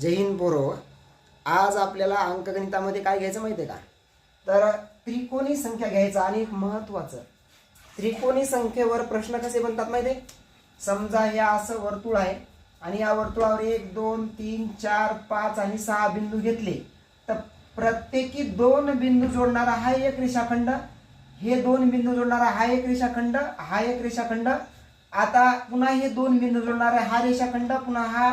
जय हिंद आज आपल्याला अंकगणितामध्ये काय घ्यायचं माहिती आहे का? तर त्रिकोणी संख्या घ्यायचा आणि एक महत्वाचं त्रिकोणी संख्येवर प्रश्न कसे बनतात माहिती आहे समजा हे असं वर्तुळ आहे आणि या वर्तुळावर एक दोन तीन चार पाच आणि सहा बिंदू घेतले तर प्रत्येकी दोन बिंदू जोडणारा हा एक रेषाखंड हे दोन बिंदू जोडणारा हा एक रेषाखंड हा एक रेषाखंड. आता पुन्हा हे दोन बिंदू जोडणारा हा रेषाखंड पुन्हा हा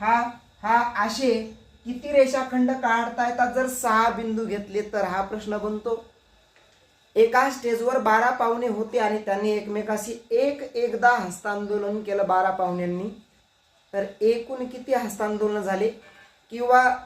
हा हा असे किती रेषाखंड काढता येतात? जर सहा बिंदू घेतले तर हा प्रश्न बनतो. एका स्टेजवर बारा पाहुणे होते आणि त्यांनी एकमेकाशी एक एकदा हस्तांदोलन केलं बारा पाहुण्यांनी. तर एकूण किती हस्तांदोलन झाले? किंवा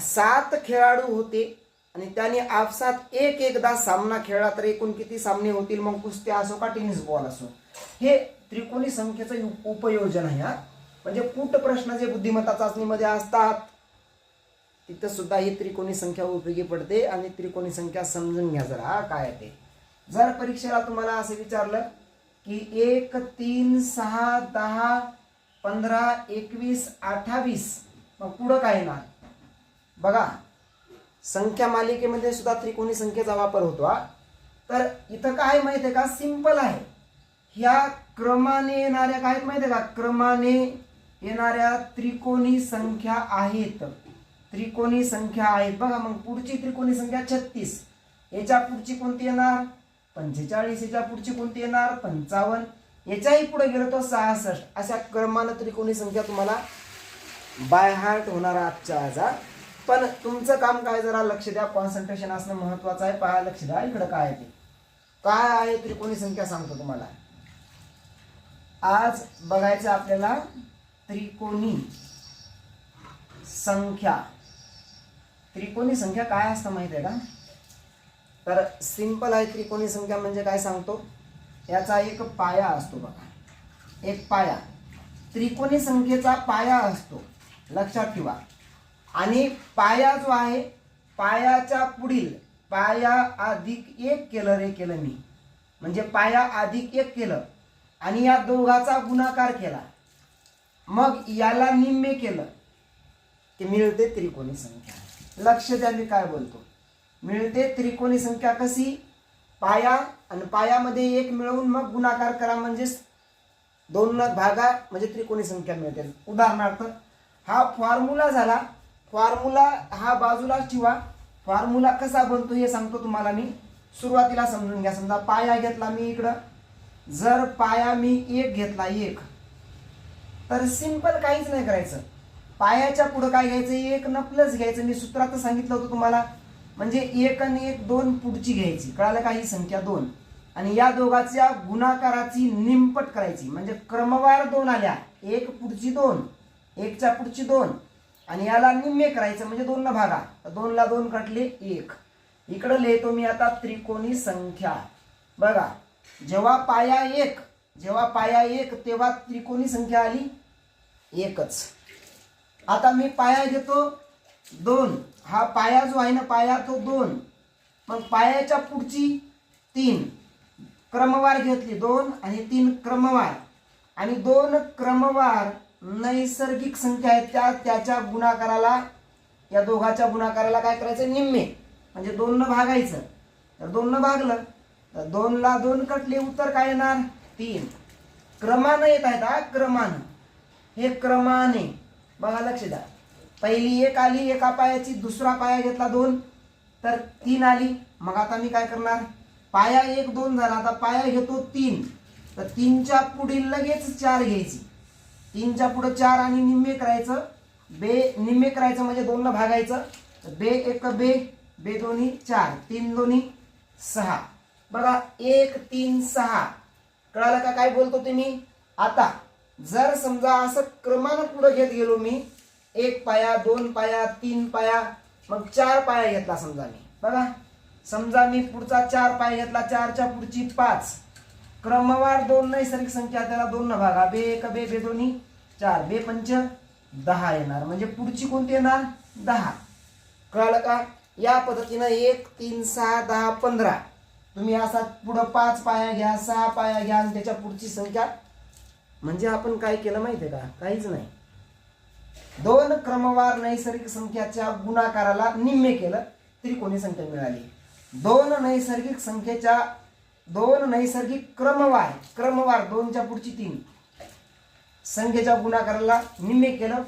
सात खेळाडू होते आणि त्यांनी आपसात एक एकदा सामना खेळला तर एकूण किती सामने होतील? मग कुस्त्या असो का टेनिस बॉल असो. हे त्रिकोणी संख्येचं उपयोजन आहे हा. म्हणजे कूट प्रश्न जे बुद्धिमत्ता चाचणीमध्ये असतात तिथं सुद्धा ही त्रिकोणी संख्या उपयोगी पडते आणि त्रिकोणी संख्या समजून घ्या जरा काय आहे ते. जर परीक्षेला तुम्हाला असं विचारलं की एक तीन सहा दहा पंधरा एकवीस अठ्ठावीस मग पुढं काय येणार? बघा संख्या मालिकेमध्ये सुद्धा त्रिकोणी संख्येचा वापर होतो हा. तर इथं काय माहिती आहे का? सिंपल आहे. ह्या क्रमाने येणाऱ्या काय आहेत माहिती आहे का? क्रमाने येणाऱ्या त्रिकोणी संख्या आहेत. त्रिकोणी संख्या आहेत. बघा मग पुढची त्रिकोणी संख्या छत्तीस. याच्या पुढची कोणती येणार? पंचेचाळीस. याच्या पुढची कोणती येणार? पंचावन्न. याच्याही पुढे गेलो तो सहासष्ट. अशा क्रमानं त्रिकोणी संख्या तुम्हाला बाय हार्ट होणार आजच्या आज पण तुमचं काम काय जरा लक्ष द्या. कॉन्सन्ट्रेशन असणं महत्वाचं आहे. पहा लक्ष द्या. इकडं काय आहे ते. काय आहे त्रिकोणी संख्या सांगतो तुम्हाला. आज बघायचं आपल्याला त्रिकोणी संख्या. त्रिकोणी संख्या काय असतं माहिती आहे का? तर सिंपल आहे त्रिकोणी संख्या म्हणजे काय सांगतो? याचा एक पाया असतो बघा. एक पाया. त्रिकोणी संख्येचा पाया असतो. लक्षात ठेवा. आणि पाया जो आहे पायाच्या पुढील पाया अधिक एक केलं रे केलं मी. म्हणजे पाया अधिक एक केलं. आणि या दोघाचा गुणाकार केला. मग याला निम्मे केलं की मिळते त्रिकोणी संख्या. लक्ष द्या मी काय बोलतो. मिळते त्रिकोणी संख्या कशी? पाया आणि पायामध्ये एक मिळवून मग गुणाकार करा म्हणजेच दोन भागा म्हणजे त्रिकोणी संख्या मिळते. उदाहरणार्थ हा फॉर्म्युला झाला. फॉर्म्युला हा बाजूला ठेवा. फॉर्म्युला कसा बनतो हे सांगतो तुम्हाला मी. सुरुवातीला समजून घ्या. समजा पाया घेतला मी इकडं. जर पाया मी एक घेतला एक. तर सिंपल काहीच नाही करायचं. पायाच्या पुढं काय घ्यायचं? एक न प्लस घ्यायचं. मी सूत्रात सांगितलं होतं तुम्हाला. म्हणजे एक आणि एक दोन पुढची घ्यायची. कळालं का? ही संख्या दोन. आणि या दोघाच्या गुणाकाराची निमपट करायची. म्हणजे क्रमवार दोन आल्या. एक पुढची दोन. एकच्या पुढची दोन. आणि याला निम्मे करायचं. म्हणजे दोन न भागा. दोनला दोन कटले एक. इकडं लिहितो मी आता त्रिकोणी संख्या. बघा. जेव्हा पाया एक जेव्हा पाया एक तेव्हा त्रिकोणी संख्या आली. एकच. आता मी पाया घेतो दोन. हा पाया जो आहे ना पाया तो दोन. मग पायाच्या पुढची तीन. क्रमवार घेतली दोन आणि तीन क्रमवार. आणि दोन क्रमवार नैसर्गिक संख्या आहेत त्या त्याच्या गुणाकाराला या दोघाच्या गुणाकाराला काय करायचं? निम्मे. म्हणजे दोननं भागायचं. तर दोननं भागलं. तर दोनला दोन कटले उत्तर काय येणार? तीन. क्रमानं येत आहेत हा क्रमानं. हे क्रमाने बघा लक्ष द्या. पहिली एक आली एका पायाची दुसरा पाया घेतला दोन तर तीन आली. मग आता मी काय करणार? पाया एक दोन झाला. आता पाया घेतो तीन. तर तीनच्या पुढील लगेच चार घ्यायची. तीनच्या पुढं चार आणि निम्मे करायचं. बे निम्मे करायचं म्हणजे दोनला भागायचं. तर बे एक बे बे दोन्ही चार. तीन दोन्ही सहा. बघा एक तीन सहा. कळालं का काय बोलतो तुम्ही आता. जर समजा असं क्रमानं पुढे घेत गेलो मी एक पाया दोन पाया तीन पाया मग चार पाया घेतला समजा मी. बघा समजा मी पुढचा चार पाया घेतला चारच्या पुढची पाच. क्रमवार दोन नैसर्गिक संख्या त्याला दोन न भागा. बे एक बे बे दोन्ही चार. बे पंच दहा येणार. म्हणजे पुढची कोणती येणार? दहा. कळालं का? या पद्धतीनं एक तीन सहा दहा पंधरा. तुम्ही असा पुढं पाच पाया घ्या सहा पाया घ्या आणि त्याच्या पुढची संख्या म्हणजे आपण काय केलं माहिती आहे का? काहीच नाही. दोन क्रमवार नैसर्गिक संख्याच्या गुणाकाराला निम्मे केलं त्रिकोणी संख्या मिळाली? दोन नैसर्गिक संख्येच्या दोन नैसर्गिक क्रमवार क्रमवार दोनच्या पुढची तीन. संख्येच्या गुणाकाराला निम्मे केलं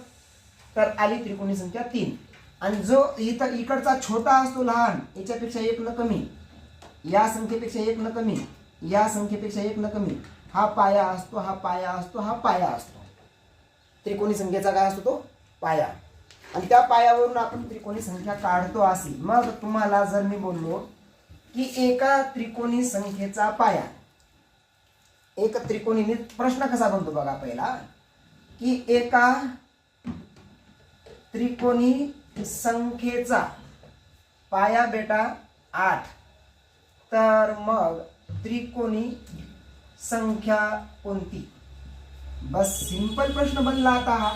तर आली त्रिकोणी संख्या तीन. आणि जो इथं इकडचा छोटा असतो लहान याच्यापेक्षा एक न कमी. या संख्येपेक्षा एक न कमी. या संख्येपेक्षा एक न कमी. हा पाया असतो हा पाया असतो हा पाया असतो. त्रिकोणी संख्येचा काय असतो तो? पाया. आणि त्या पायावरून आपण त्रिकोणी संख्या काढतो असेल मग तुम्हाला जर मी बोललो की एका त्रिकोणी संख्येचा पाया. एक त्रिकोणी प्रश्न कसा बनतो बघा पहिला? की एका त्रिकोणी संख्येचा पाया बेटा आठ. तर मग त्रिकोणी संख्या कोणती? बस सिंपल प्रश्न बनला आता हा.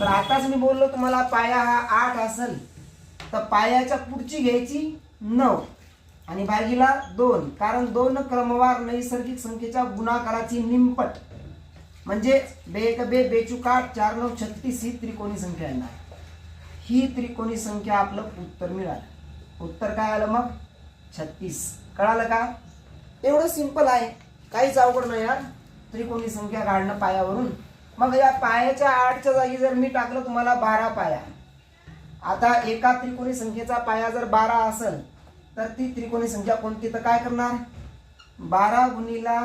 तर आताच मी बोललो तुम्हाला पाया हा आठ असेल तर पायाच्या पुढची घ्यायची नऊ आणि भागीला दोन कारण दोन क्रमवार नैसर्गिक संख्येच्या गुणाकाराची निमपट म्हणजे बे बे बेचुकाठ चार नऊ छत्तीस ही त्रिकोणी संख्या येणार. ही त्रिकोणी संख्या आपलं उत्तर मिळालं. उत्तर काय आलं मग? छत्तीस. कळालं का? एवढं सिंपल आहे. काहीच अवघड नाही यार त्रिकोणी संख्या काढणं पायावरून. मग या पायाच्या आठच्या जागी जर मी टाकलं तुम्हाला बारा पाया. आता एका त्रिकोणी संख्येचा पाया जर बारा असेल तर ती त्रिकोणी संख्या कोणती? तर काय करणार? बारा गुणीला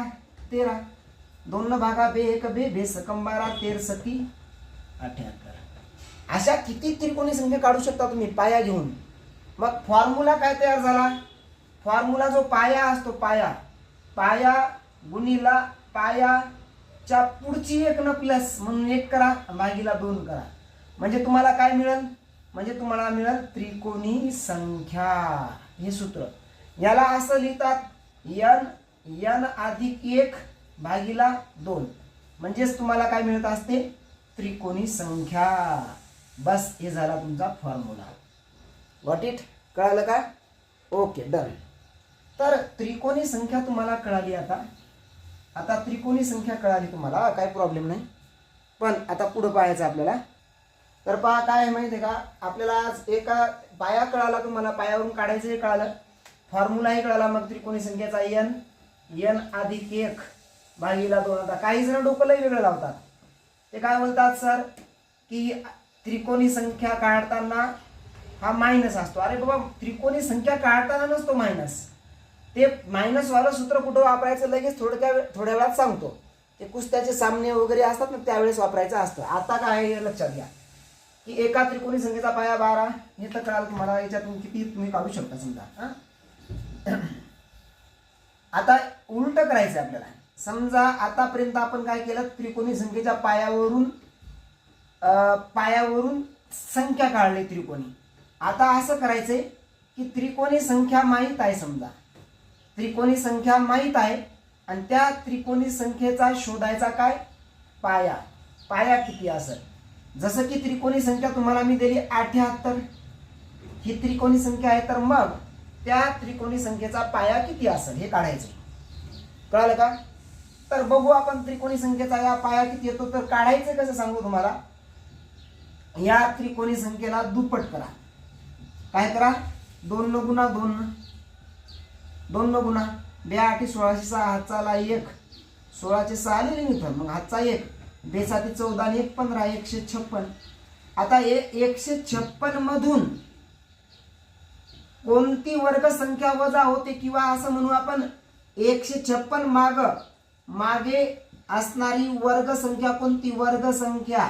तेरा. दोन भागा बे एक बे बे सकम बारा तेर सती. अठ्याहत्तर. अशा किती त्रिकोणी संख्या काढू शकता तुम्ही? पाया घेऊन. मग फॉर्म्युला काय तयार झाला? फॉर्म्युला जो पाया असतो पाया. पाया गुणीला पायाच्या पुढची एक न प्लस म्हणून एक करा भागीला दोन करा. म्हणजे तुम्हाला काय मिळेल? म्हणजे तुम्हाला मिळेल त्रिकोणी संख्या. हे सूत्र. याला असं लिहितात यन यन अधिक एक भागीला दोन. म्हणजेच तुम्हाला काय मिळत असते? त्रिकोणी संख्या. बस हे झाला तुमचा फॉर्म्युला वॉट इट कळालं का? ओके डन तर त्रिकोणी संख्या तुम्हाला कळाली आता. आता त्रिकोणी संख्या कळाली तुम्हाला काय प्रॉब्लेम नाही. पण आता पुढं पाहायचं आपल्याला. तर पहा काय आहे माहिती आहे का? आपल्याला आज एका पाया कळाला तुम्हाला पायावरून काढायचं हे कळालं फॉर्म्युलाही कळाला मग त्रिकोणी संख्येचा एन एन अधिक एक भागीला दोन. आता काही जण डोकंलाही वेगळं लावतात. ते काय बोलतात सर की त्रिकोणी संख्या काढताना हा मायनस असतो. अरे बाबा त्रिकोणी संख्या काढताना नसतो मायनस ते मायनस वालं सूत्र कुठं वापरायचं लगेच थोडक्या थोड्या वेळात सांगतो. ते कुस्त्याचे सामने वगैरे असतात ना त्यावेळेस वापरायचं असतं. आता काय आहे हे लक्षात घ्या. की एका त्रिकोणी संख्येचा पाया बारा हे तर कळाल तुम्हाला याच्यातून किती तुम्ही काढू शकता समजा. हां आता उलट करायचं आपल्याला. समजा आतापर्यंत आपण काय केलं? त्रिकोणी संख्येच्या पायावरून पायावरून संख्या काढली त्रिकोणी. आता असं करायचंय की त्रिकोणी संख्या माहीत आहे समजा. त्रिकोणी संख्या माहीत आहे. आणि त्या त्रिकोणी संख्येचा शोधायचा काय? पाया. पाया किती असेल? जसं की त्रिकोणी संख्या तुम्हाला मी दिली अठ्याहत्तर. ही त्रिकोणी संख्या आहे तर मग त्या त्रिकोणी संख्येचा पाया किती असेल? हे काढायचं. कळालं का? तर बघू आपण त्रिकोणी संख्येचा या पाया किती येतो तर काढायचं कसं सांगू तुम्हाला? या त्रिकोणी संख्येला दुप्पट करा. काय करा? दोन न गुणा दोन. दोन न गुणा. बे आठी सोळाशे सहा हातचाला एक. सोळाशे सहा आलेले इथं मग हातचा एक. बेसाती चौदा आणि एक पंधरा एकशे छप्पन. आता ए एकशे छप्पन मधून कोणती वर्ग संख्या वजा होते किंवा असं म्हणू आपण एकशे छप्पन माग मागे असणारी वर्ग संख्या कोणती? वर्ग संख्या.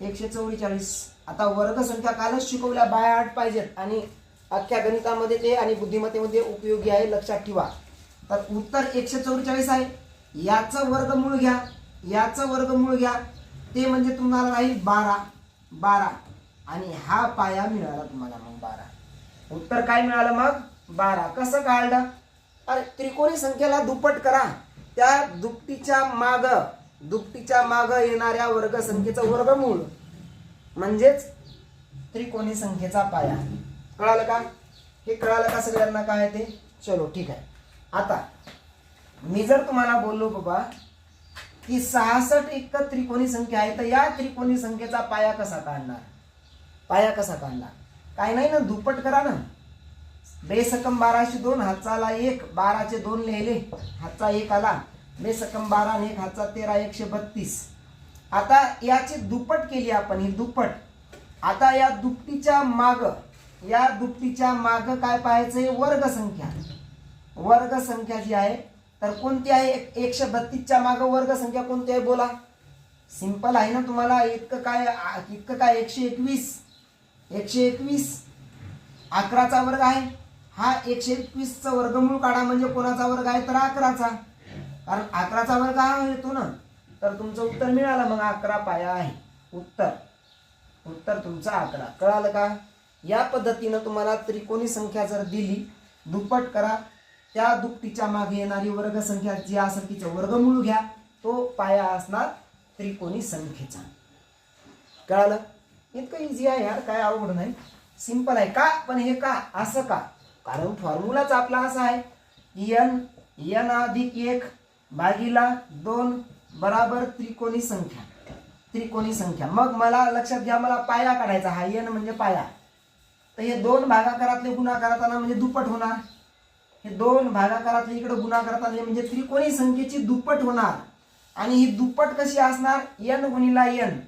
एकशे चव्वेचाळीस आता वर्ग संख्या कालच शिकवल्या बाय आठ पाहिजेत. आणि अख्ख्या गणितामध्ये ते आणि बुद्धिमत्तेमध्ये उपयोगी आहे लक्षात ठेवा. तर उत्तर एकशे चौवेचाळीस आहे. याचं वर्गमूळ घ्या. याचं वर्गमूळ घ्या. ते म्हणजे तुम्हाला राहील बारा. बारा. आणि हा पाया मिळाला तुम्हाला मग बारा. उत्तर काय मिळालं मग? बारा. कसं काढलं अरे त्रिकोणी संख्येला दुप्पट करा. त्या दुपटीच्या माग दुपटीच्या माग येणाऱ्या वर्ग संख्येचं वर्गमूळ. म्हणजेच त्रिकोणी संख्येचा पाया. कळालं का? हे कळालं का सगळ्यांना? काय आहे ते? चलो ठीक आहे. आता मी जर तुम्हाला बोललो बाबा की सहासष्ट एक त्रिकोणी संख्या आहे तर या त्रिकोणी संख्येचा पाया कसा काढणार? पाया कसा काढणार? काय नाही ना दुप्पट करा ना. बेसकम बाराशे दोन हातचाला एक बाराचे दोन लिहिले हातचा एक आला. बेसकम बारा आणि एक हातचा तेरा एकशे बत्तीस. आता याची दुप्पट केली आपण ही दुप्पट. आता या दुपटीच्या मागं या दुपटीच्या माग काय पाहायचंय? वर्ग संख्या वर्ग संख्या जी आहे तर कोणती आहे? एक- एकशे बत्तीसच्या माग वर्ग संख्या कोणती आहे? बोला. सिंपल आहे ना तुम्हाला? इतकं काय इतकं काय? एकशे एकवीस. एकशे एकवीस. अकराचा वर्ग आहे. हा एकशे एकवीसचा वर्गमूळ काढा म्हणजे कोणाचा वर्ग आहे? तर अकराचा. कारण अकराचा वर्ग हा येतो ना. तर तुमचं उत्तर मिळालं मग अकरा पाया आहे. उत्तर. उत्तर तुमचं अकरा. कळालं का? या पद्धतीनं तुम्हाला त्रिकोणी संख्या जर दिली दुप्पट करा. त्या दुपटीच्या मागे येणारी वर्गसंख्या जी असेल तिचं वर्गमूळ घ्या. तो पाया असणार त्रिकोणी संख्येचा. कळालं? इतकं इझी आहे यार काय अवघड नाही. सिंपल आहे का? पण हे का? असं का? कारण फॉर्म्युलाच आपला असा आहे. यन यन अधिक एक भागीला दोन बराबर त्रिकोणी संख्या. त्रिकोणी संख्या. मग मला लक्षात घ्या मला पाया काढायचा. हा यन म्हणजे पाया. तर हे दोन भागाकारातले गुणाकाराताना म्हणजे दुप्पट होणार. हे दोन भागाकारातले इकडे गुणाकारात आले म्हणजे त्रिकोणी संख्येची दुप्पट होणार. आणि ही दुप्पट कशी असणार? एन गुणिला एन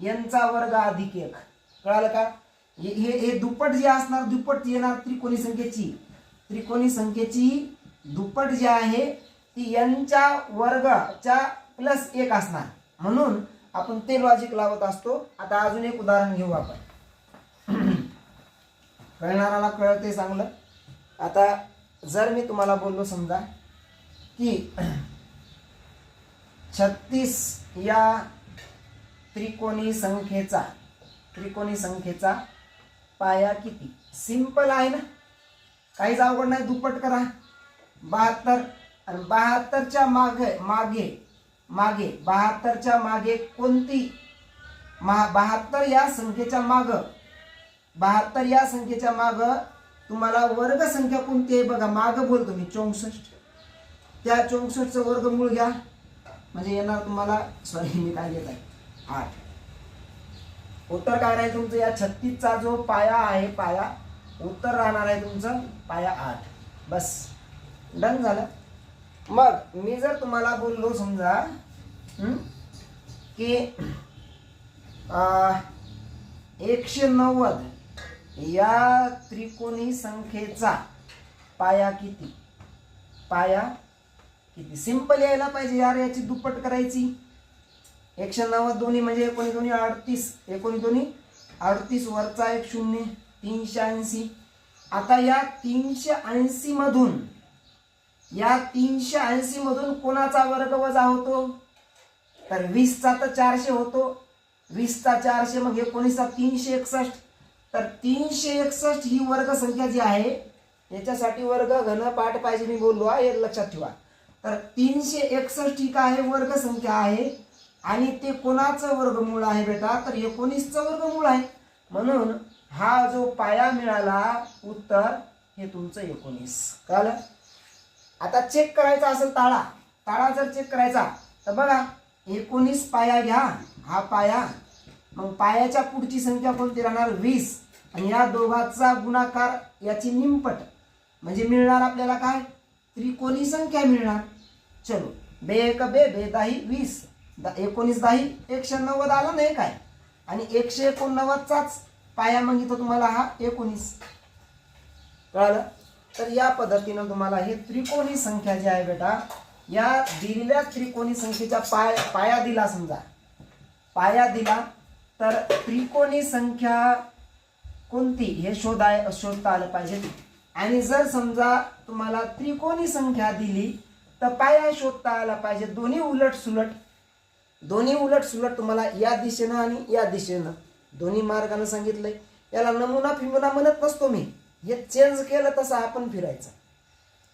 यांचा वर्ग अधिक एक. कळालं का? हे हे हे दुप्पट जे असणार दुप्पट येणार त्रिकोणी संख्येची. त्रिकोणी संख्येची दुप्पट जी आहे ती यांच्या वर्गाच्या प्लस एक असणार. म्हणून आपण ते लॉजिक लावत असतो. आता अजून एक उदाहरण घेऊ आपण. कळणाराला कळते चांगलं. आता जर मी तुम्हाला बोललो समजा की छत्तीस या त्रिकोणी संख्येचा त्रिकोणी संख्येचा पाया किती? सिंपल आहे ना? काहीच अवघड नाही दुप्पट करा. बहात्तर आणि बहात्तरच्या मागे मागे मागे बहात्तरच्या मागे कोणती? महा बहात्तर या संख्येच्या मागं. बहात्तर या संख्येच्या माग तुम्हाला वर्ग संख्या कोणती आहे बघा माग बोलतो मी चौसष्ट. त्या चौसष्टचं वर्गमूळ घ्या. म्हणजे येणार तुम्हाला सॉरी मी काय घेत आहे आठ. उत्तर काय राहील तुमचं? या छत्तीसचा जो पाया आहे पाया उत्तर राहणार आहे तुमचं पाया आठ. बस. डन झालं. मग मी जर तुम्हाला बोललो समजा की एकशे नव्वद या त्रिकोणी संख्येचा पाया किती? पाया किती? सिंपल यायला पाहिजे यार याची दुप्पट करायची. एकशे नव्वद दोन्ही म्हणजे एकोणी दोन्ही अडतीस. एकोणी दोन्ही अडतीस वरचा एक शून्य तीनशे ऐंशी. आता या तीनशे ऐंशी मधून या तीनशे ऐंशी मधून कोणाचा वर्ग वजा होतो? तर वीसचा तर चारशे होतो. वीसचा चारशे मग एकोणीसचा तीनशे एकसष्ट. तर तीनशे एकसष्ट ही वर्ग संख्या जी आहे याच्यासाठी वर्ग घन पाठ पाहिजे मी बोललो हा, हे लक्षात ठेवा. तर तीनशे एकसष्ट ही काय आहे? वर्ग संख्या आहे. आणि ते कोणाचं वर्गमूळ आहे बेटा? तर एकोणीसचं वर्गमूळ आहे. म्हणून हा जो पाया मिळाला उत्तर हे तुमचं एकोणीस. कळलं? आता चेक करायचा असेल ताळा. ताळा जर चेक करायचा तर बघा एकोणीस पाया घ्या. हा पाया. मग पायाच्या पुढची संख्या कोणती राहणार? वीस. आणि या दोघांचा गुणाकार याची निमपट म्हणजे मिळणार आपल्याला काय? त्रिकोणी संख्या मिळणार. चलो. बे एक बे बे दाही वीस. दा एकोणीस दाही एकशे नव्वद आलं नाही काय? आणि एकशे एकोणनव्वदचाच पाया मग तुम्हाला हा एकोणीस. कळालं? तर या पद्धतीनं तुम्हाला हे त्रिकोणी संख्या जी आहे बेटा या दिलेल्या त्रिकोणी संख्येच्या पाय पाया दिला समजा. पाया दिला तर त्रिकोणी संख्या कोणती हे शोधाय शोधता आलं पाहिजे. आणि जर समजा तुम्हाला त्रिकोणी संख्या दिली तर पाया शोधता आला पाहिजे. दोन्ही उलट सुलट दोन्ही उलट सुलट तुम्हाला या दिशेनं आणि या दिशेनं. दोन्ही मार्गानं सांगितलंय. याला नमुना फिमुना म्हणत नसतो मी. हे चेंज केलं तसं आपण फिरायचं.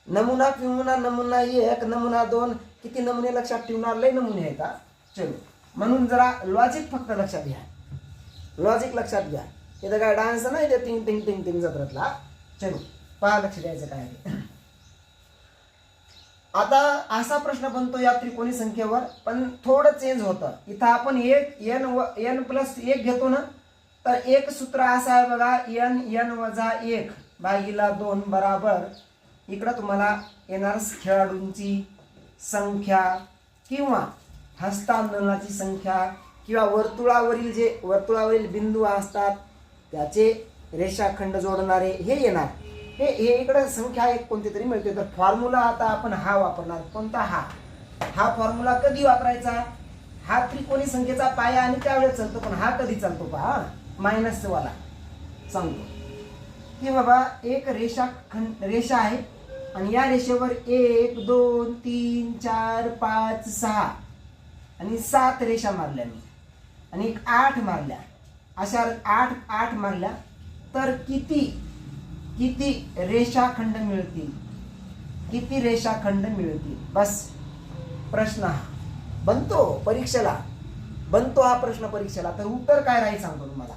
नमुना फिमुना नमुना एक नमुना दोन किती नमुने लक्षात ठेवणार? लय नमुने आहेत चलो. म्हणून जरा लॉजिक फक्त लक्षात घ्या. लॉजिक लक्षात घ्या. इथं काय डान्स नाही ते टिंग टिंग टिंग टिंग जत्रातला. चलो पहा लक्ष द्यायचं काय आहे. आता असा प्रश्न बनतो या त्रिकोणी संख्येवर पण थोडं चेंज होतं. इथं आपण एक एन व एन प्लस एक घेतो ना तर एक सूत्र असं आहे बघा एन एन वजा एक भागीला दोन बराबर. इकडं तुम्हाला येणार खेळाडूंची संख्या किंवा हस्तांदोलनाची संख्या किंवा वर्तुळावरील जे वर्तुळावरील बिंदू असतात त्याचे रेषाखंड जोडणारे हे येणार. हे हे इकडे संख्या एक कोणती तरी मिळते. तर फॉर्म्युला आता आपण हा वापरणार. कोणता हा? हा फॉर्म्युला कधी वापरायचा? हा त्रिकोणी संख्येचा पाया आणि त्यावेळेस चालतो पण हा कधी चालतो पहा? मायनस वाला. सांगतो. की बाबा एक रेषा खंड रेषा आहे. आणि या रेषेवर एक दोन तीन चार पाच सहा. आणि सात रेषा मारल्या मी. आणि एक आठ मारल्या. अशा आठ आठ मारल्या तर किती किती रेषाखंड मिळतील? किती रेषाखंड मिळतील? बस प्रश्न हा. बनतो परीक्षेला. बनतो हा प्रश्न परीक्षेला. तर उत्तर काय राहील सांगतो तुम्हाला.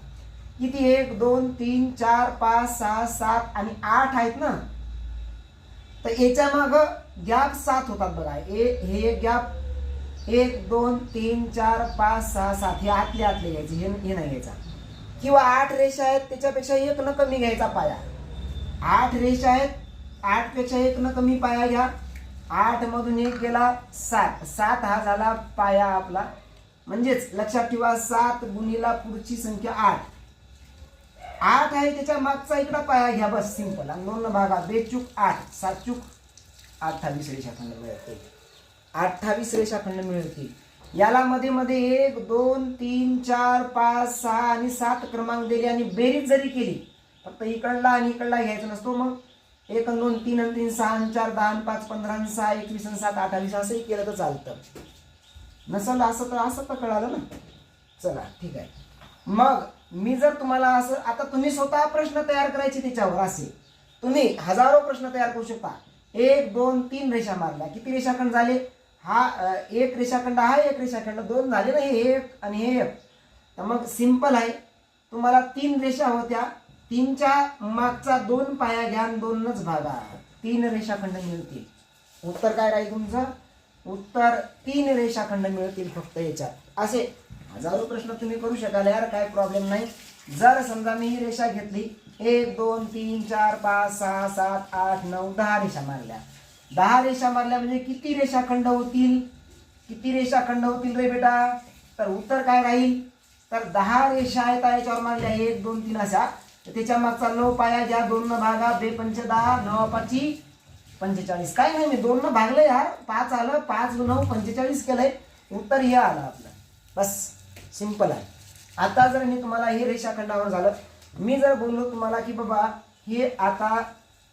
किती? एक दोन तीन चार पाच सहा सात आणि आठ आहेत ना? तर याच्या माग गॅप सात होतात बघा. ए हे गॅप एक दोन तीन चार पाच सहा सात. हे आतले आतले घ्यायचे हे हे नाही घ्यायचा किंवा आठ रेषा आहेत त्याच्यापेक्षा एक न कमी घ्यायचा पाया. आठ रेषा आहेत आठपेक्षा एक न कमी पाया घ्या. आठ मधून एक गेला सात. सात हा झाला पाया आपला. म्हणजेच लक्षात ठेवा सात गुणीला पुढची संख्या आठ. आठ आहे त्याच्या मागचा इकडा पाया घ्या बस सिंपल आणि दोन भागा बेचूक आठ सात चूक अठ्ठावीस रेषाखंड मिळते. अठ्ठावीस रेषाखंड मिळते याला मध्ये मध्ये एक दोन तीन चार पाच सहा आणि सात क्रमांक दिले आणि बेरीज जरी केली फक्त इकडला आणि इकडला घ्यायचा नसतो मग. एक आणि दोन तीन आणि तीन सहा आणि चार दहा आणि पाच पंधरा आणि सहा एकवीस आणि सात अठ्ठावीस असंही केलं तर चालतं. नसलं असं तर असं तर कळालं ना? चला ठीक आहे. मग मी जर तुम्हाला असं आता तुम्ही स्वतः प्रश्न तयार करायचे त्याच्यावर असे. तुम्ही हजारो प्रश्न तयार करू शकता. एक दोन तीन रेषा मारल्या. किती रेषाखंड झाले? हा एक रेषाखंड हा एक रेषाखंड दोन झाले ना हे एक आणि हे एक. तर मग सिंपल आहे. तुम्हाला तीन रेषा होत्या. तीनच्या मागचा दोन पाया घ्या दोनच भागा. तीन रेषाखंड मिळतील. उत्तर काय राहील तुमचं? उत्तर तीन रेषाखंड मिळतील फक्त याच्यात. असे हजारो प्रश्न तुम्ही करू शकाल यार काय प्रॉब्लेम नाही. जर समजा मी ही रेषा घेतली एक दोन तीन चार पाच सहा सात आठ नऊ दहा रेषा मारल्या दहा रेषा मारल्या म्हणजे किती रेषाखंड होतील? किती रेषाखंड होतील रे बेटा? तर उत्तर काय राहील? तर दहा रेषा आहेत याच्यावर मारल्या. एक दोन तीन अशा. तर त्याच्या मागचा नऊ पाया ज्या दोन न भागा बे पंच दहा नऊ पाची पंचेचाळीस. काय नाही मी दोन न भागलं यार. पाच आलं पाच नऊ पंचेचाळीस केलंय. उत्तर हे आलं आपलं. बस सिंपल आहे. आता जर मी तुम्हाला हे रेषाखंडावर झालं मी जर बोललो तुम्हाला की बाबा हे आता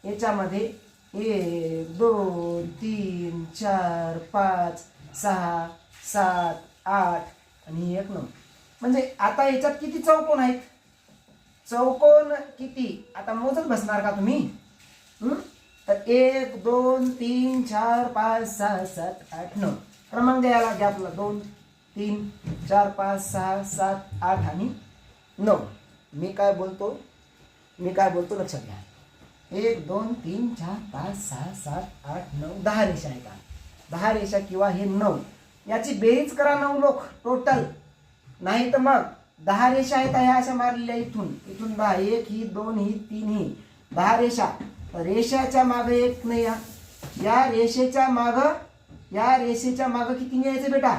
याच्यामध्ये एक दोन तीन चार पाच सहा सात आठ आणि एक नऊ म्हणजे आता याच्यात किती चौकोन आहेत? चौकोन किती? आता मोजत बसणार का तुम्ही? तर एक दोन तीन चार पाच सहा सात आठ नऊ. क्रमांक द्यायला आपला दोन तीन चार पाच सहा सात आठ आणि नऊ. मी काय बोलतो? मी काय बोलतो? लक्षात घ्या. एक दोन तीन चार पाच सहा सात आठ नऊ दहा रेषा आहे का दहा रेषा किंवा हे नऊ. याची बेरीज करा नऊ लोक टोटल नाही तर मग दहा रेषा आहेत ह्या अशा मारलेल्या इथून. इथून दहा एक ही दोन ही तीन ही. दहा रेषा. रेषाच्या मागं एक नाही या या रेषेच्या माग या रेषेच्या माग किती न्यायचं बेटा?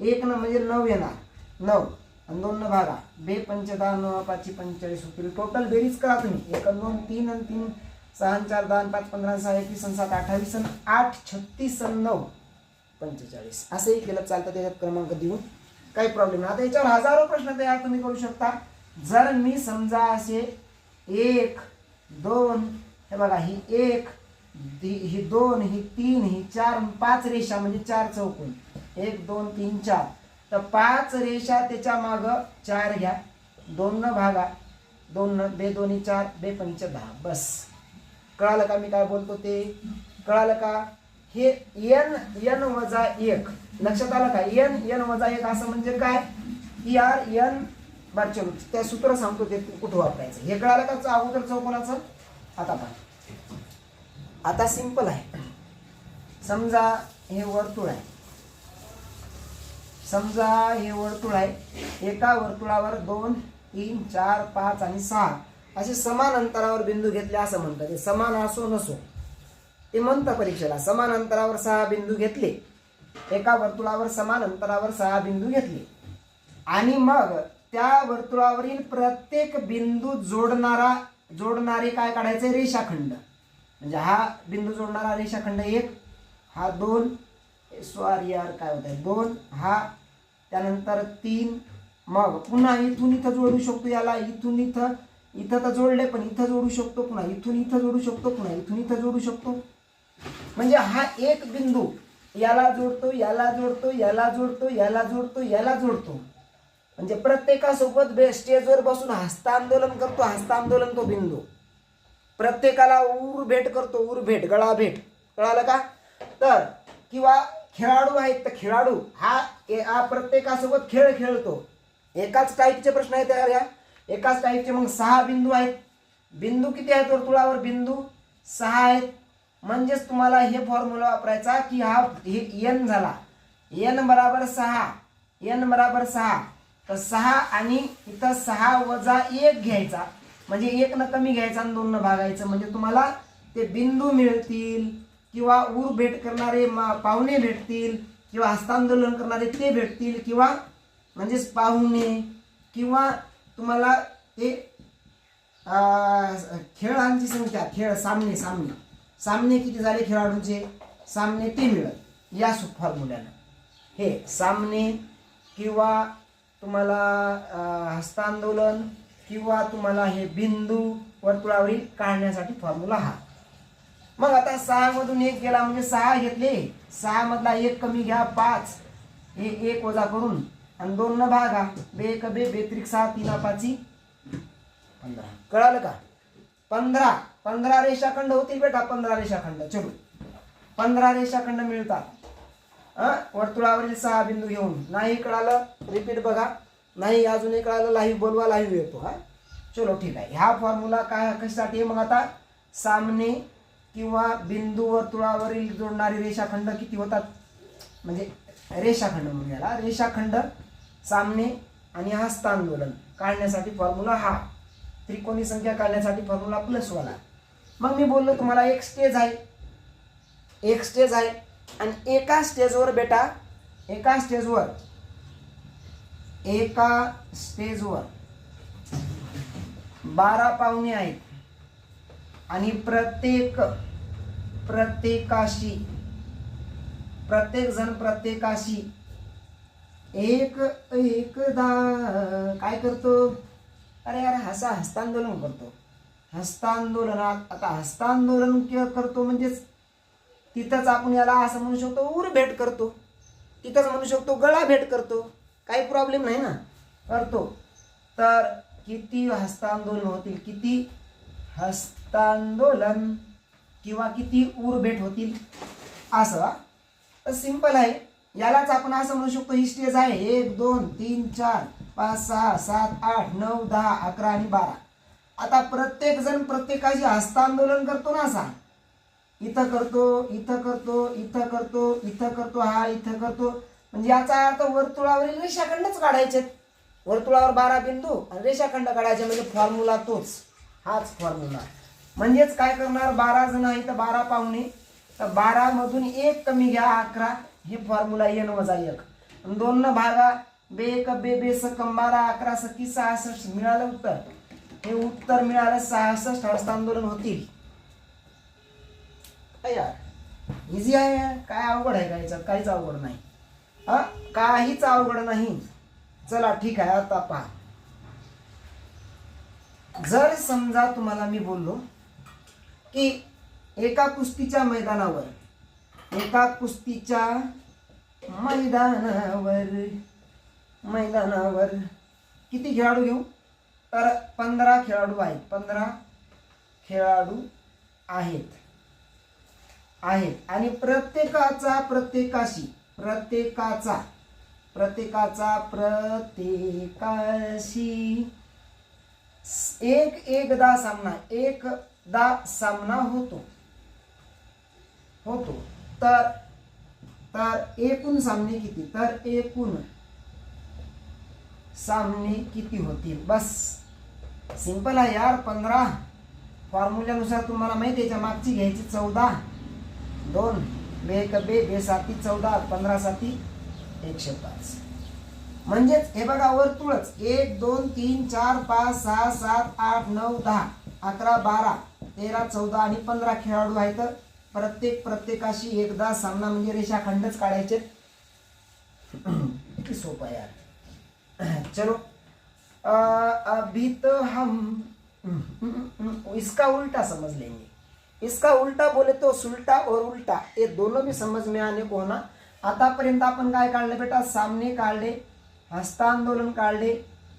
एक न म्हणजे नऊ येणार. नऊ. आणि दोन न भागा. बे पंच दहा नऊ पाचशे पंचेचाळीस होतील टोटल बेरीज करा तुम्ही. एक दोन तीन आणि तीन. सहा चार दहा पाच पंधरा सहा एकवीस आणि सात अठ्ठावीस सन आठ छत्तीस सन नऊ पंचेचाळीस. असंही केलं चालतं त्याच्यात क्रमांक देऊन. काही प्रॉब्लेम नाही. आता याच्यावर हजारो प्रश्न तयार तुम्ही करू शकता. जर मी समजा असे एक दोन हे बघा ही एक ही दोन ही तीन ही चार पाच रेषा म्हणजे चार चौकून. एक दोन तीन चार. तर पाच रेषा त्याच्या माग चार घ्या. दोन न भागा. दोन न बे दोन्ही चार बे पंच दहा. बस. कळालं का मी काय बोलतो ते? कळालं का? हे एन एन वजा एक. लक्षात आलं का? एन एन वजा एक असं म्हणजे काय? ई आर एन बर त्या सूत्र सांगतो ते कुठं वापरायचं. हे कळालं का अगोदर चौकोनाचं? आता पण आता सिंपल आहे. समजा हे वर्तुळ आहे. समजा हे वर्तुळ आहे. एका वर्तुळावर दोन तीन चार पाच आणि सहा. असे समान अंतरावर बिंदू घेतले असं म्हणतात. ते समान असो नसो. ते म्हणतं परीक्षेला समान अंतरावर सहा बिंदू घेतले. एका वर्तुळावर समान अंतरावर सहा बिंदू घेतले. आणि मग त्या वर्तुळावरील प्रत्येक बिंदू जोडणारा जोडणारे काय काढायचे? रेषाखंड. म्हणजे हा बिंदू जोडणारा रेषाखंड एक हा दोन सॉरी यार काय होत आहे दोन हा त्यानंतर तीन. मग पुन्हा इथून इथं जोडू शकतो याला इथून इथं इथं तर जोडले पण इथं जोडू शकतो पुन्हा. इथून इथं जोडू शकतो पुन्हा. इथून इथं जोडू शकतो. म्हणजे हा एक बिंदू याला जोडतो याला जोडतो याला जोडतो याला जोडतो याला जोडतो. म्हणजे प्रत्येकासोबत बे स्टेजवर बसून हस्तांदोलन करतो हस्तांदोलन तो बिंदू. प्रत्येकाला ऊर भेट करतो ऊर भेट गळा भेट. कळालं का? तर किंवा खेळाडू आहेत तर खेळाडू. हा ए- हा प्रत्येकासोबत खेळ खेळतो. एकाच टाईपचे प्रश्न आहेत या एकाच टाईपचे मग सहा बिंदू आहेत. बिंदू किती आहेत वर्तुळावर? बिंदू सहा आहेत. म्हणजेच तुम्हाला हे फॉर्म्युला वापरायचा की हा हे एन झाला. एन बराबर सहा. एन बराबर सहा. तर सहा आणि इथं सहा वजा एक घ्यायचा. म्हणजे एक न कमी घ्यायचा आणि दोन न भागायचं. म्हणजे तुम्हाला ते बिंदू मिळतील किंवा ऊर भेट करणारे मा- पाहुणे भेटतील किंवा हस्तांदोलन करणारे ते भेटतील किंवा म्हणजेच पाहुणे किंवा तुम्हाला ते खेळांची संख्या खेळ सामने सामने. सामने किती झाले खेळाडूंचे? सामने ते मिळत या फॉर्म्युल्यानं हे सामने किंवा तुम्हाला हस्तांदोलन किंवा तुम्हाला हे बिंदू वर्तुळावरील काढण्यासाठी फॉर्म्युला हा. मग आता सहामधून एक गेला म्हणजे सहा घेतले. सहामधला एक कमी घ्या पाच. हे एक वजा करून आणि दोन न भागा बे एक बे बेत्रिक सहा तीन पाची पंधरा. कळालं का? पंधरा. पंधरा रेषाखंड होतील बेटा पंधरा रेषाखंड. चलो. पंधरा रेषाखंड मिळतात. वर्तुळावरील सहा बिंदू घेऊन. नाही कळालं? रिपीट बघा. नाही अजूनही कळालं? लाईव्ह बोलवा लाईव्ह येतो हा? चलो ठीक आहे. ह्या फॉर्म्युला काय कशासाठी मग आता? सामने किंवा बिंदू वर्तुळावरील जोडणारे रेषाखंड किती होतात? म्हणजे रेषाखंड म्हणून याला रेषाखंड सामने आणि हस्तांदोलन काढण्यासाठी फॉर्म्युला हा. त्रिकोणी संख्या काढण्यासाठी फॉर्म्युला प्लस वाला मग मी बोललो तुम्हाला एक स्टेज आहे. एक स्टेज आहे. आणि एका स्टेजवर बेटा एका स्टेजवर एका स्टेजवर बारा पाहुणे आहेत. आणि प्रत्येक प्रत्येकाशी प्रत्येक जण प्रत्येकाशी एक एकदा. काय करतो? अरे यार हसा हस्तांदोलन करतो. हस्तांदोलनात आता हस्तांदोलन के- करतो म्हणजेच तिथंच आपण याला असं म्हणू शकतो उर भेट करतो. तिथंच म्हणू शकतो गळा भेट करतो. काही प्रॉब्लेम नाही ना? करतो. तर किती हस्तांदोलन होतील? किती हस्तांदोलन किंवा किती उर भेट होतील? असं तर सिंपल आहे. यालाच आपण असं म्हणू शकतो ही स्टेज आहे. एक दोन तीन चार पाच सहा सात आठ नऊ दहा अकरा आणि बारा. आता प्रत्येक जण प्रत्येकाशी हस्तांदोलन करतो ना असा. इथं करतो इथं करतो इथं करतो इथं करतो हा इथं करतो. म्हणजे याचा अर्थ वर्तुळावरील रेषाखंडच काढायचे. वर्तुळावर बारा बिंदू आणि रेषाखंड काढायचे म्हणजे फॉर्म्युला तोच. हाच फॉर्म्युला म्हणजेच काय करणार? बारा जण आहे तर बारा पाहुणे. तर बारा मधून एक कमी घ्या अकरा. ही फॉर्म्युला एन वजा एक. दोन न भागा बे एक बे बेस कम बारा अकरा सकी सहासष्ट. मिळालं उत्तर? हे उत्तर मिळालं सहासष्ट. हस्तांदोलन होतील. यार इझी आहे. यार. काय अवघड आहे का याच्यात? काहीच अवघड नाही. हा? काहीच अवघड नाही. चला ठीक आहे. आता पहा. जर समजा तुम्हाला मी बोललो की एका कुस्तीच्या मैदानावर एका कुस्तीच्या मैदानावर मैदानावर. किती खेळाडू घेऊ? तर पंधरा खेळाडू आहेत. पंधरा खेळाडू आहेत. आहेत. आणि प्रत्येकाचा प्रत्येकाशी प्रत्येकाचा प्रत्येकाचा प्रत्येकाशी एक एकदा सामना एकदा सामना होतो. होतो. तर तर एकूण सामने किती? तर एकूण सामने किती होतील? बस. सिंपल आहे यार पंधरा. फॉर्म्युल्यानुसार तुम्हाला माहिती आहे याच्या मागची घ्यायची चौदा. दोन बे कबे बे बे साती चौदा पंधरा साती एकशे पाच. म्हणजेच हे बघा वर्तुळच. एक दोन तीन चार पाच सहा सात आठ नऊ दहा अकरा बारा तेरा चौदा आणि पंधरा खेळाडू आहेत. प्रत्येक प्रत्येकाशी एकदा सामना म्हणजे रेषाखंडच काढायचे. किती सोपं आहे यार. चलो. अभी तो हम इसका उल्टा समझ लेंगे. इसका उल्टा बोले तो सुलटा और उल्टा ये दोनों भी समझ में आने को आतापर्यंत आपण काय काढले बेटा? सामने काढले हस्तांदोलन काढले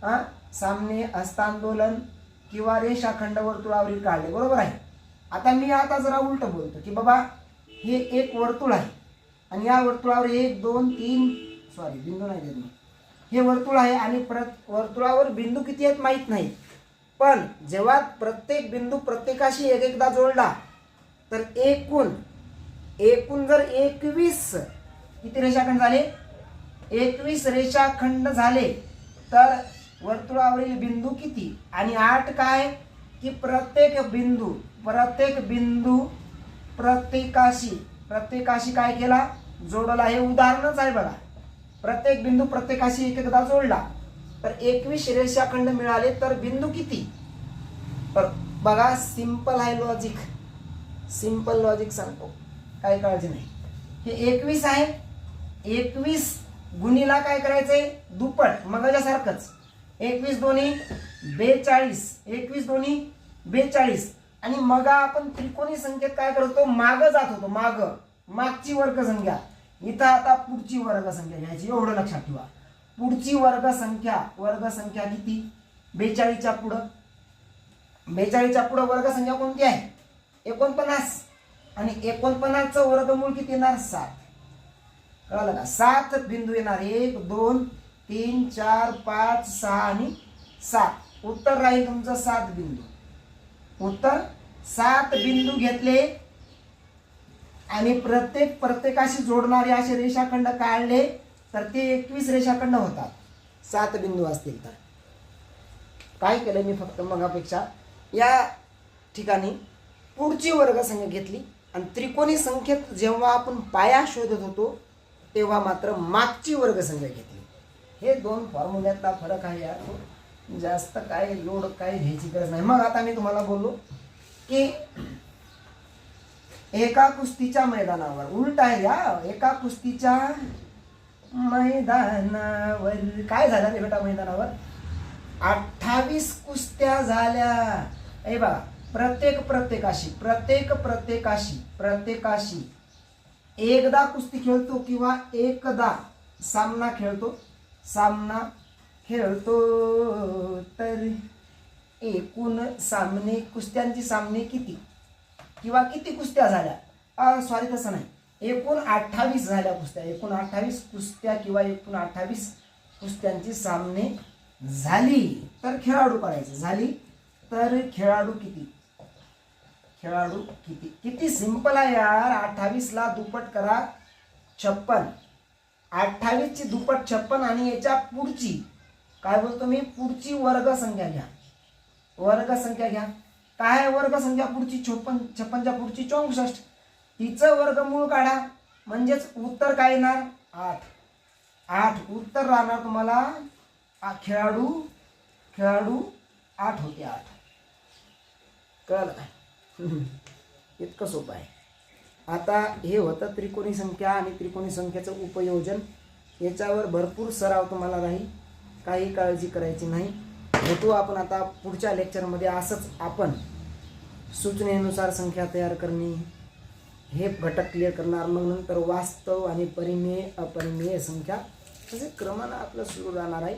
हा सामने हस्तांदोलन किंवा रेषाखंड वर्तुळावरील काढले. बरोबर आहे? आता मी आता जरा उलट बोलतो की बाबा हे एक वर्तुळ आहे. आणि या वर्तुळावर एक दोन तीन सॉरी बिंदू नाही देत मी. हे वर्तुळ आहे आणि प्रत वर्तुळावर बिंदू किती आहेत माहीत नाही. पण जेव्हा प्रत्येक बिंदू प्रत्येकाशी एक एकदा जोडला तर एकूण एकूण जर एकवीस किती रेषाखंड झाले? एकवीस रेषाखंड झाले. तर वर्तुळावरील बिंदू किती? आणि आठ काय? की प्रत्येक बिंदू प्रत्येक बिंदू प्रत्येकाशी प्रत्येकाशी काय केला? जोडला. हे उदाहरणच आहे बघा. प्रत्येक बिंदू प्रत्येकाशी एक एकदा जोडला. तर एकवीस रेषाखंड मिळाले तर बिंदू किती? तर बघा सिंपल आहे लॉजिक सिंपल लॉजिक सांगतो. काही काळजी नाही. हे एकवीस आहे. एकवीस गुणीला काय करायचंय? दुप्पट मगाच्यासारखंच एकवीस दोन्ही बेचाळीस. एकवीस दोन्ही बेचाळीस. आणि मग आपण त्रिकोणी संख्येत काय करतो? माग जात होतो माग. मागची वर्गसंख्या. इथं आता पुढची वर्गसंख्या घ्यायची एवढं लक्षात ठेवा. पुढची वर्गसंख्या वर्गसंख्या किती? बेचाळीसच्या पुढं. बेचाळीसच्या पुढं वर्गसंख्या कोणती आहे? एकोणपन्नास. आणि एकोणपन्नासचं वर्गमूळ किती येणार? सात. कळालं का? सात बिंदू येणार. एक दोन तीन चार पाच सहा आणि सात. उत्तर राहील तुमचं सात बिंदू. उत्तर सात बिंदू घेतले. आणि प्रत्येक प्रत्येकाशी जोडणारे असे रेषाखंड काढले तर ते एकवीस रेषाखंड होतात. सात बिंदू असतील तर. काय केलं मी फक्त मगापेक्षा? या ठिकाणी पुढची वर्गसंख्या घेतली. आणि त्रिकोणी संख्येत जेव्हा आपण पाया शोधत होतो तेव्हा मात्र मागची वर्गसंख्या घेतली. हे दोन फॉर्म्युल्यातला फरक आहे यार. जास्त काय लोड काय घ्यायची गरज नाही. मग आता मी तुम्हाला बोललो की एका कुस्तीच्या मैदानावर उलट आहे या एका कुस्तीच्या मैदानावर काय झालं रे बेटा मैदानावर? अठ्ठावीस कुस्त्या झाल्या. हे बघा प्रत्येक प्रत्येकाशी प्रत्येक प्रत्येकाशी प्रत्येकाशी एकदा कुस्ती खेळतो किंवा एकदा सामना खेळतो सामना खेळतो तर एकूण सामने कुस्त्यांची सामने किती? किंवा किती कुस्त्या झाल्या? सॉरी तसं नाही. एकूण अठ्ठावीस झाल्या कुस्त्या. एकूण अठ्ठावीस कुस्त्या किंवा एकूण अठ्ठावीस कुस्त्यांची सामने झाली. तर खेळाडू करायचं. झाली? तर खेळाडू किती? खेळाडू किती? किती सिंपल आहे यार. अठ्ठावीसला दुप्पट करा. छप्पन. अठ्ठावीसची दुप्पट छप्पन आणि याच्या पुढची. काय बोलतो मी? पुढची वर्गसंख्या घ्या. वर्ग संख्या घ्या. काय वर्ग संख्या पुढची? छप्पन छप्पनच्या पुढची चौसष्ट. तिचं वर्गमूळ काढा. म्हणजेच उत्तर काय येणार? आठ. आठ उत्तर राहणार तुम्हाला आ- खेळाडू खेळाडू आठ होते आठ. कळलं काय? इतकं सोपं आहे. आता हे होतं त्रिकोणी संख्या आणि त्रिकोणी संख्येचं उपयोजन. याच्यावर भरपूर सराव तुम्हाला राहील. काही काळजी करायची नाही. भेटू आपण आता पुढच्या लेक्चरमध्ये असंच आपण सूचनेनुसार संख्या तयार करणे हे घटक क्लिअर करणार. मग नंतर वास्तव आणि परिमेय अपरिमेय संख्या असे क्रमानं आपलं सुरू राहणार आहे.